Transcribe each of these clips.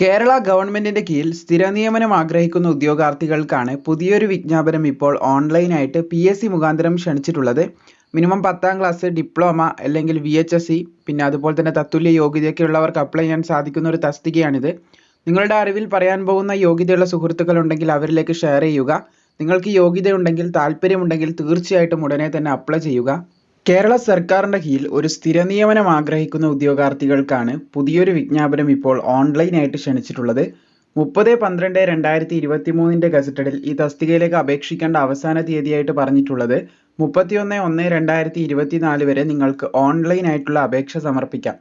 കേരള ഗവൺമെന്റിന്റെ കീഴിൽ സ്ഥിര നിയമനം ആഗ്രഹിക്കുന്ന ഉദ്യോഗാർത്ഥികൾക്കാണ് പുതിയൊരു വിജ്ഞാപനം ഇപ്പോൾ ഓൺലൈനായിട്ട് പി എസ് സി മുഖാന്തരം ക്ഷണിച്ചിട്ടുള്ളത്. മിനിമം പത്താം ക്ലാസ് ഡിപ്ലോമ അല്ലെങ്കിൽ വി എച്ച് എസ് സി പിന്നെ അതുപോലെ തന്നെ തത്തുല്യ യോഗ്യതയൊക്കെ ഉള്ളവർക്ക് അപ്ലൈ ചെയ്യാൻ സാധിക്കുന്ന ഒരു തസ്തികയാണിത്. നിങ്ങളുടെ അറിവിൽ പറയാൻ പോകുന്ന യോഗ്യതയുള്ള സുഹൃത്തുക്കൾ ഉണ്ടെങ്കിൽ അവരിലേക്ക് ഷെയർ ചെയ്യുക. നിങ്ങൾക്ക് യോഗ്യതയുണ്ടെങ്കിൽ താല്പര്യമുണ്ടെങ്കിൽ തീർച്ചയായിട്ടും ഉടനെ തന്നെ അപ്ലൈ ചെയ്യുക. കേരള സർക്കാരിന്റെ കീഴിൽ ഒരു സ്ഥിര നിയമനം ആഗ്രഹിക്കുന്ന ഉദ്യോഗാർത്ഥികൾക്കാണ് പുതിയൊരു വിജ്ഞാപനം ഇപ്പോൾ ഓൺലൈനായിട്ട് ക്ഷണിച്ചിട്ടുള്ളത്. മുപ്പത് പന്ത്രണ്ട് രണ്ടായിരത്തി ഇരുപത്തി മൂന്നിന്റെ ഗസറ്റഡിൽ ഈ തസ്തികയിലേക്ക് അപേക്ഷിക്കേണ്ട അവസാന തീയതിയായിട്ട് പറഞ്ഞിട്ടുള്ളത് മുപ്പത്തിയൊന്ന് ഒന്ന് രണ്ടായിരത്തി ഇരുപത്തി നാല് വരെ നിങ്ങൾക്ക് ഓൺലൈനായിട്ടുള്ള അപേക്ഷ സമർപ്പിക്കാം.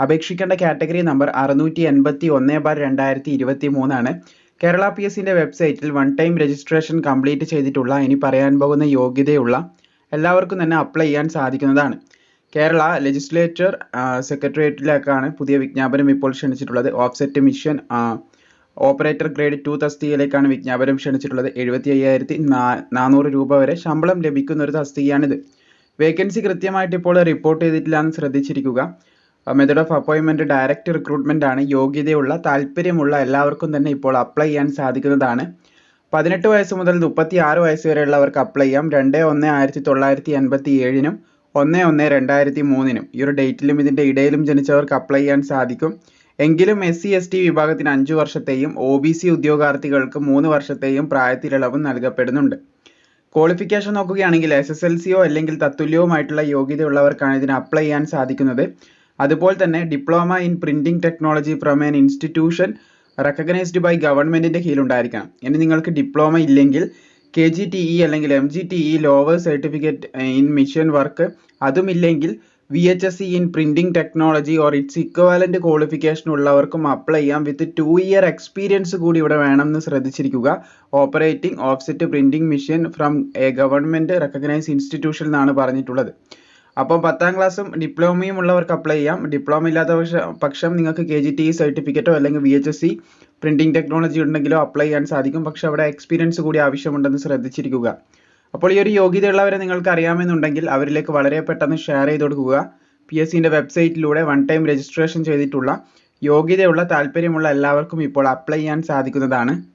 അപേക്ഷിക്കേണ്ട കാറ്റഗറി നമ്പർ അറുന്നൂറ്റി എൺപത്തി ഒന്ന് ബാർ രണ്ടായിരത്തി ഇരുപത്തി മൂന്നാണ് കേരള പി എസിന്റെ വെബ്സൈറ്റിൽ വൺ ടൈം രജിസ്ട്രേഷൻ കംപ്ലീറ്റ് ചെയ്തിട്ടുള്ള ഇനി പറയാൻ പോകുന്ന യോഗ്യതയുള്ള എല്ലാവർക്കും തന്നെ അപ്ലൈ ചെയ്യാൻ സാധിക്കുന്നതാണ്. കേരള ലെജിസ്ലേച്ചർ സെക്രട്ടേറിയറ്റിലേക്കാണ് പുതിയ വിജ്ഞാപനം ഇപ്പോൾ ക്ഷണിച്ചിട്ടുള്ളത്. Offset machine operator grade two തസ്തികയിലേക്കാണ് വിജ്ഞാപനം ക്ഷണിച്ചിട്ടുള്ളത്. എഴുപത്തി അയ്യായിരത്തി നാനൂറ് രൂപ വരെ ശമ്പളം ലഭിക്കുന്ന ഒരു തസ്തികയാണിത്. വേക്കൻസി കൃത്യമായിട്ട് ഇപ്പോൾ റിപ്പോർട്ട് ചെയ്തിട്ടില്ല എന്ന് ശ്രദ്ധിച്ചിരിക്കുക മെത്തേഡ് ഓഫ് അപ്പോയിൻമെന്റ് ഡയറക്റ്റ് റിക്രൂട്ട്മെന്റ് ആണ്. യോഗ്യതയുള്ള താല്പര്യമുള്ള എല്ലാവർക്കും തന്നെ ഇപ്പോൾ അപ്ലൈ ചെയ്യാൻ സാധിക്കുന്നതാണ്. പതിനെട്ട് വയസ്സ് മുതൽ മുപ്പത്തി ആറ് വയസ്സ് വരെയുള്ളവർക്ക് അപ്ലൈ ചെയ്യാം. രണ്ട് ഒന്ന് ആയിരത്തി തൊള്ളായിരത്തി എൺപത്തി ഏഴിനും ഒന്ന് ഒന്ന് രണ്ടായിരത്തി മൂന്നിനും ഈ ഒരു ഡേറ്റിലും ഇതിന്റെ ഇടയിലും ജനിച്ചവർക്ക് അപ്ലൈ ചെയ്യാൻ സാധിക്കും. എങ്കിലും എസ് സി എസ് ടി വിഭാഗത്തിന് അഞ്ച് വർഷത്തെയും ഒ ബി സി ഉദ്യോഗാർത്ഥികൾക്ക് മൂന്ന് വർഷത്തെയും പ്രായത്തിലിളവ് നൽകപ്പെടുന്നുണ്ട്. ക്വാളിഫിക്കേഷൻ നോക്കുകയാണെങ്കിൽ എസ് എസ് എൽ സിയോ അല്ലെങ്കിൽ തത്തുല്യവുമായിട്ടുള്ള യോഗ്യതയുള്ളവർക്കാണ് ഇതിന് അപ്ലൈ ചെയ്യാൻ സാധിക്കുന്നത്. അതുപോലെ തന്നെ diploma in printing technology from an institution recognised by ഗവൺമെന്റിന്റെ കീഴിലുണ്ടായിരിക്കണം. ഇനി നിങ്ങൾക്ക് ഡിപ്ലോമ ഇല്ലെങ്കിൽ കെ ജി ടി ഇ അല്ലെങ്കിൽ M G T E lower certificate in machine work അതുമില്ലെങ്കിൽ V H S C in printing technology or its equivalent qualification ഉള്ളവർക്കും apply ചെയ്യാം. With two year experience കൂടി ഇവിടെ വേണമെന്ന് ശ്രദ്ധിച്ചിരിക്കുക. Operating offset printing machine from a government recognise institution എന്നാണ് പറഞ്ഞിട്ടുള്ളത്. അപ്പോൾ പത്താം ക്ലാസ്സും ഡിപ്ലോമയും ഉള്ളവർക്ക് അപ്ലൈ ചെയ്യാം. ഡിപ്ലോമ ഇല്ലാത്ത പക്ഷം നിങ്ങൾക്ക് കെ ജി ടി സർട്ടിഫിക്കറ്റോ അല്ലെങ്കിൽ V H S C printing technology ഉണ്ടെങ്കിലോ അപ്ലൈ ചെയ്യാൻ സാധിക്കും. പക്ഷെ അവിടെ എക്സ്പീരിയൻസ് കൂടി ആവശ്യമുണ്ടെന്ന് ശ്രദ്ധിച്ചിരിക്കുക. അപ്പോൾ ഈ ഒരു യോഗ്യതയുള്ളവരെ നിങ്ങൾക്ക് അറിയാമെന്നുണ്ടെങ്കിൽ അവരിലേക്ക് വളരെ പെട്ടെന്ന് ഷെയർ ചെയ്ത് കൊടുക്കുക. പി എസ് സിന്റെ വെബ്സൈറ്റിലൂടെ വൺ ടൈം രജിസ്ട്രേഷൻ ചെയ്തിട്ടുള്ള യോഗ്യതയുള്ള താല്പര്യമുള്ള എല്ലാവർക്കും ഇപ്പോൾ അപ്ലൈ ചെയ്യാൻ സാധിക്കുന്നതാണ്.